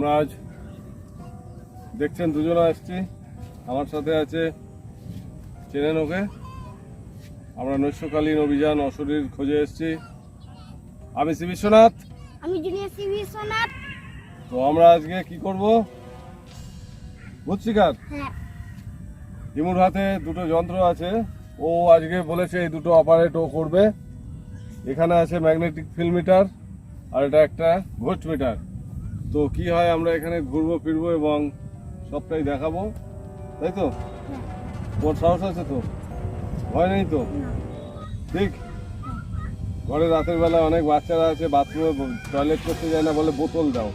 আমরা আজ দেখছেন দুজনে আসছি। আমার সাথে আছে চেনেন ওকে? আমরা নৈশকালীন অভিযান অশরীর খোঁজে এসেছি। আমি শ্রী বিশ্বনাথ। আমি জুনিয়র বিশ্বনাথ। তো আমরা আজকে কি করব? ভূত শিকার? হ্যাঁ। হিমুর হাতে দুটো যন্ত্র আছে। ও আজকে বলেছে এই দুটো অপারেট ও করবে। এখানে আছে ম্যাগনেটিক ফিল্ড মিটার আর এটা একটা ভোল্ট মিটার। তো কি হয় আমরা এখানে ঘুরবো ফিরবো এবং সবটাই দেখাবো। তাই তো? তোমার সাহস আছে তো? ভয় নেই তো? ঠিক। ঘরে রাতের বেলা অনেক বাচ্চারা আছে বাথরুমে টয়লেট করতে যায় না বলে বোতল দাও।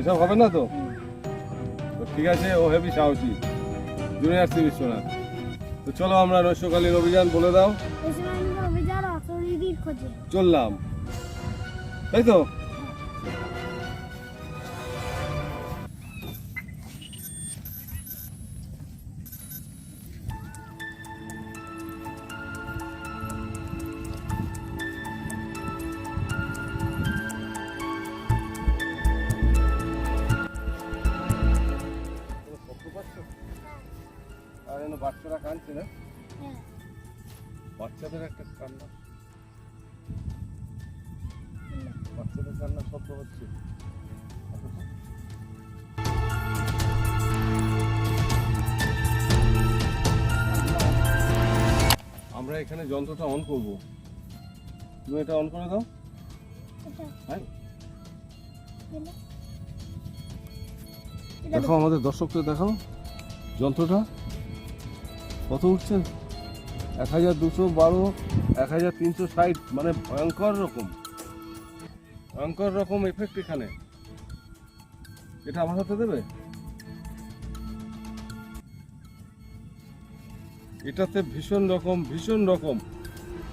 এসব হবে না তো? তো ঠিক আছে ও হেভি সাহসী। জুনিয়র শ্রী বিশ্বনাথ তো চলো আমরা নৈশকালীন অভিযান বলে দাও। চললাম। তাই তো? বাচ্চারা কাঁদছে না? হ্যাঁ। বাচ্চাদের একটা কান্না। বাচ্চাদের কান্না শব্দ হচ্ছে। আমরা এখানে যন্ত্রটা অন করব। তুমি এটা অন করে দাও। এটা হ্যাঁ দেখো। আমাদের দর্শকদের দেখাও। যন্ত্রটা। কত উঠছে? এক হাজার দুশো বারো, এক হাজার তিনশো ষাট মানে ভয়ঙ্কর রকম। ভয়ঙ্কর রকম এফেক্ট এখানে। এটা আমার হাতে দেবে? এটাতে ভীষণ রকম ভীষণ রকম।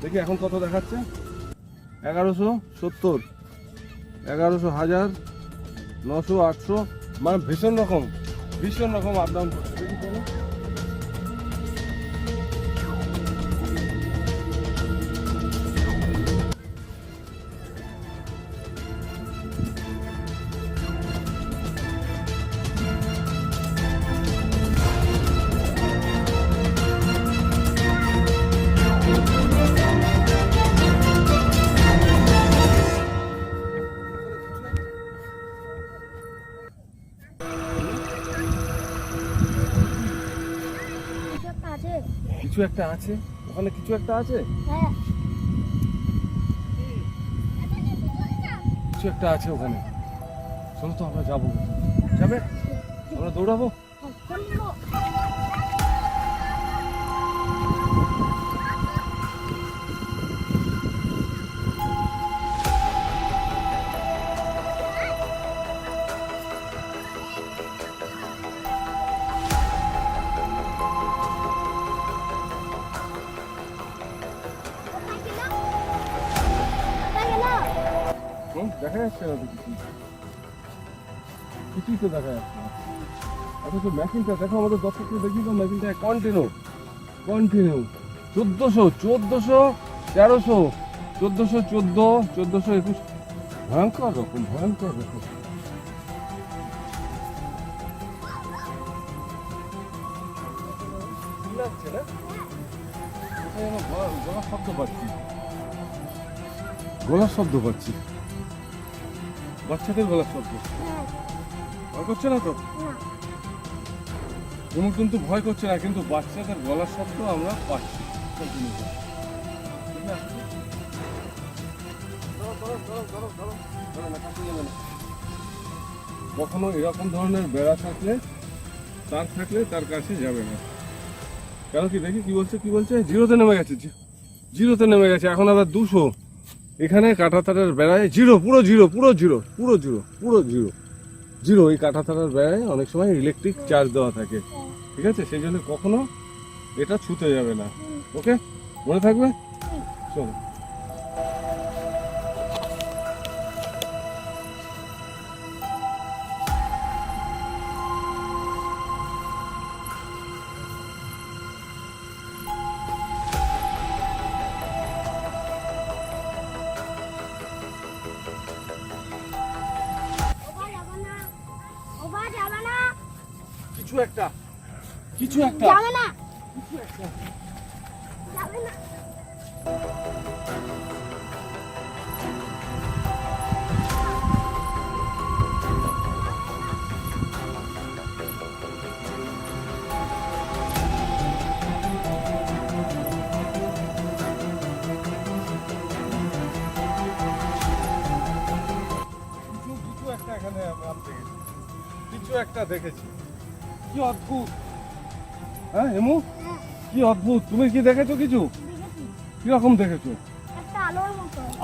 দেখি এখন কত দেখাচ্ছে? এগারোশো সত্তর, এগারোশো হাজার, নশো আটশো মানে ভীষণ রকম ভীষণ রকম আপ ডাউন করছে। কিছু একটা আছে? ওখানে কিছু একটা আছে? হ্যাঁ। কিছু একটা আছে ওখানে। শুনতো তো আমরা যাব। যাবে? আমরা দৌড়াবো? দেখা যাচ্ছে না কিছু কিছুই তো দেখা যাচ্ছে না। অথচ ম্যাকিংটা দেখো আমাদের দর্শককে দেখি তো ম্যাকিংটা কন্টিনিউ কন্টিনিউ চোদ্দোশো চোদ্দোশো, তেরোশো, চোদ্দোশো, চোদ্দ, চোদ্দোশো একুশ। ভয়ঙ্কর রকম ভয়ঙ্কর রকম। গলার শব্দ পাচ্ছি। গলার শব্দ পাচ্ছি। বাচ্চাদের গলার শব্দ ভয় করছে না তো। এমন কিন্তু ভয় করছে না, কিন্তু বাচ্চাদের গলার শব্দ আমরা পাচ্ছি। কখনো এরকম ধরনের বেড়া থাকলে তার থাকলে তার কাছে যাবে না কেন কি দেখি কি বলছে কি বলছে জিরোতে নেমে গেছে জিরোতে নেমে গেছে, এখন আবার দুশো এখানে কাঁটা তারের বেড়ায় জিরো, পুরো জিরো পুরো জিরো পুরো জিরো পুরো জিরো। জিরো, এই কাঁটা তারের বেড়ায় অনেক সময় ইলেকট্রিক চার্জ দেওয়া থাকে। ঠিক আছে? সেই জন্য কখনো এটা ছুতে যাবে না। ওকে মনে থাকবে? চলো। বাবা যাবে না। কিছু একটা। কিছু একটা। যাবে না। কিছু একটা যাবে না। কিছু একটা দেখেছি। কি অদ্ভুত। হ্যাঁ হেমু? হ্যাঁ। কি অদ্ভুত। তুমি কি দেখেছ কিছু? দেখেছি। কীরকম দেখেছ?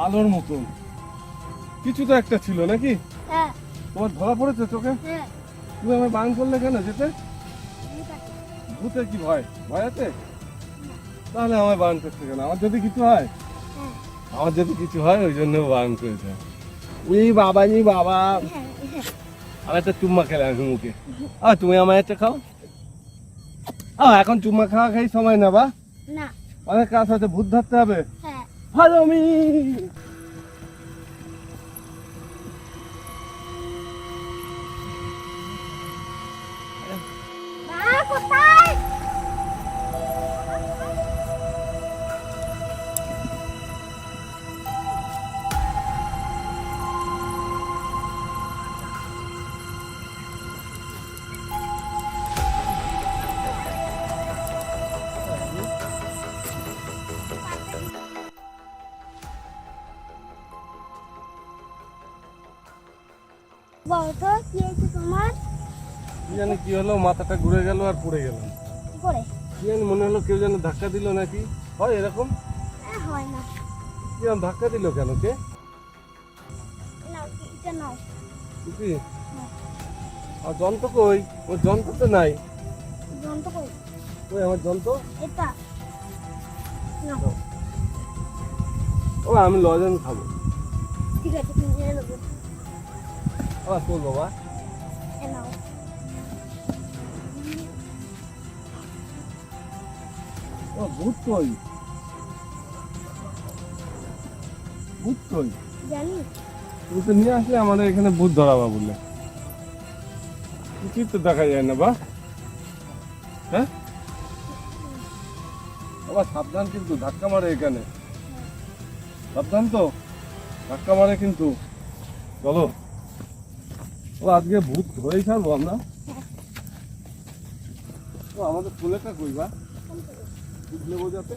আলোর মতন। কিছু তো একটা ছিল নাকি? হ্যাঁ। তোমার ধরা পড়েছে চোখে? হ্যাঁ। তুমি আমার বান করলে কেন যেতে? ভূতে। কি ভয়? ভয় আছে তাহলে আমার বান করতে কেন? আমার যদি কিছু হয়? আমার যদি কিছু হয় ওই জন্য বান করেছে। উই বাবা নি বাবা। হ্যাঁ একটা চুম্মা খেলাম মুখে। আ তুমি আমার একটা খাও। আ এখন চুম্মা খাওয়া খাই সময় না বা না। অনেক কাজ আছে ভূত ধরতে হবে। হ্যাঁ। ভালো আমি বলো তো কি হয়েছে তোমার? কি জানি কি হলো মাথাটা ঘুরে গেল আর পড়ে গেলাম কি করে কি জানি মনে হলো কেউ যেন ধাক্কা দিল নাকি? হয় এরকম? হয় না। ধাক্কা দিল কেন কে? কি আর যন্ত্র কই? ওর যন্ত্র তো নাই। যন্ত্র কই? ওই আমার যন্ত্র? এটা। ও আমি লজন খাব। ঠিক আছে তুমি নিয়ে নেব। আবার তোর বাবা ও ভূত কই? ভূত কই? জানি। তুমি তো নিয়ে আসলে আমাদের এখানে ভূত ধরাবা বললে কিছুই তো দেখা যায় না বা হ্যাঁ? আবার সাবধান কিন্তু ধাক্কা মারে এখানে। সাবধান তো? ধাক্কা মারে কিন্তু। চলো। ও আজকে ভূত ধরেই ছাড়বো আমরা। ও আমাদের ফুলেটা কই বা? বুঝলে বোঝাতে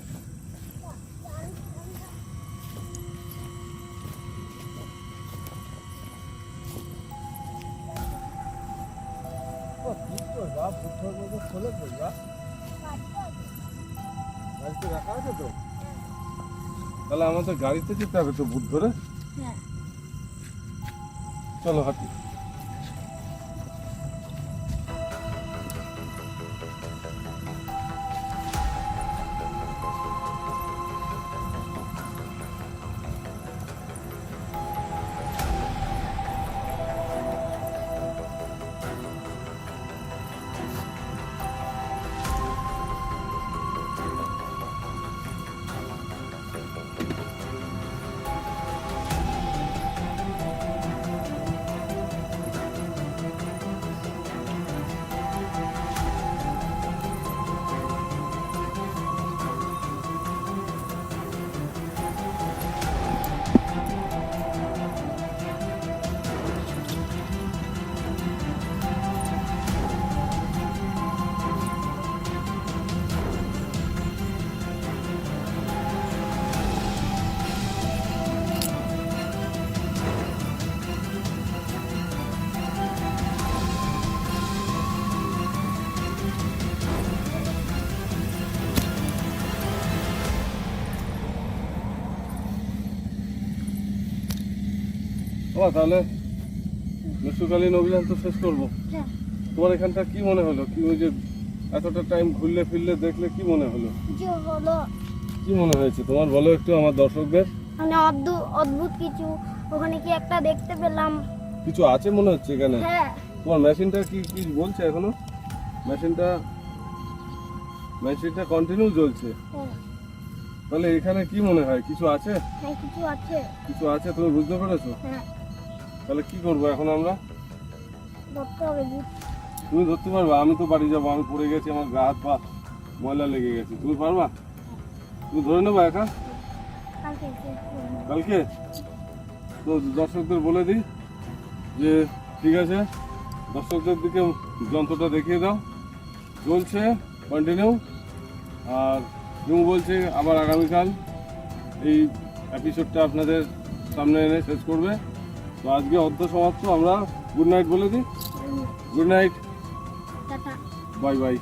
ও ভূত কই বা? ভূত ধরবো তো ফুলে কই বা? গাড়িতে রাখা আছে তো? তাহলে আমাদের গাড়িতে যেতে হবে তো ভূত ধরে? হ্যাঁ। চলো হাঁটি। ও তাহলে গ্রীষ্মকালীন অভিযান তো শেষ করব। হ্যাঁ। তোমার এখানটা কি মনে হলো? কি ওই যে এতটা টাইম ঘুরলে ফিরলে দেখলে কি মনে হলো? কি মনে হয়েছে? তোমার বলো একটু আমার দর্শকদের। মানে অদ্ভুত কিছু। ওখানে কি একটা দেখতে পেলাম। কিছু আছে মনে হচ্ছে এখানে? হ্যাঁ। তোমার মেশিনটা কি কি বলছে এখনও? মেশিনটা মেশিনটা কন্টিনিউ চলছে হ্যাঁ। তাহলে এখানে কি মনে হয়? কিছু আছে? কিছু আছে। কিছু আছে তুমি বুঝতে পেরেছ? হ্যাঁ। তাহলে কি করব এখন আমরা? তুমি ধরতে পারবা আমি তো বাড়ি যাব আমি পড়ে গেছি আমার গা হাত পা ময়লা লেগে গেছে তুমি পারবা? তুমি ধরে নেবা একা? কালকে কালকে? তো দর্শকদের বলে দিই যে ঠিক আছে দর্শকদের দিকে যন্ত্রটা দেখিয়ে দাও। চলছে কন্টিনিউ আর তুমি বলছে আবার আগামীকাল এই এপিসোডটা আপনাদের সামনে এনে শেষ করবে। তো আজকে অর্ধ সমাপ্ত আমরা গুড নাইট বলে দিই। Good night bye bye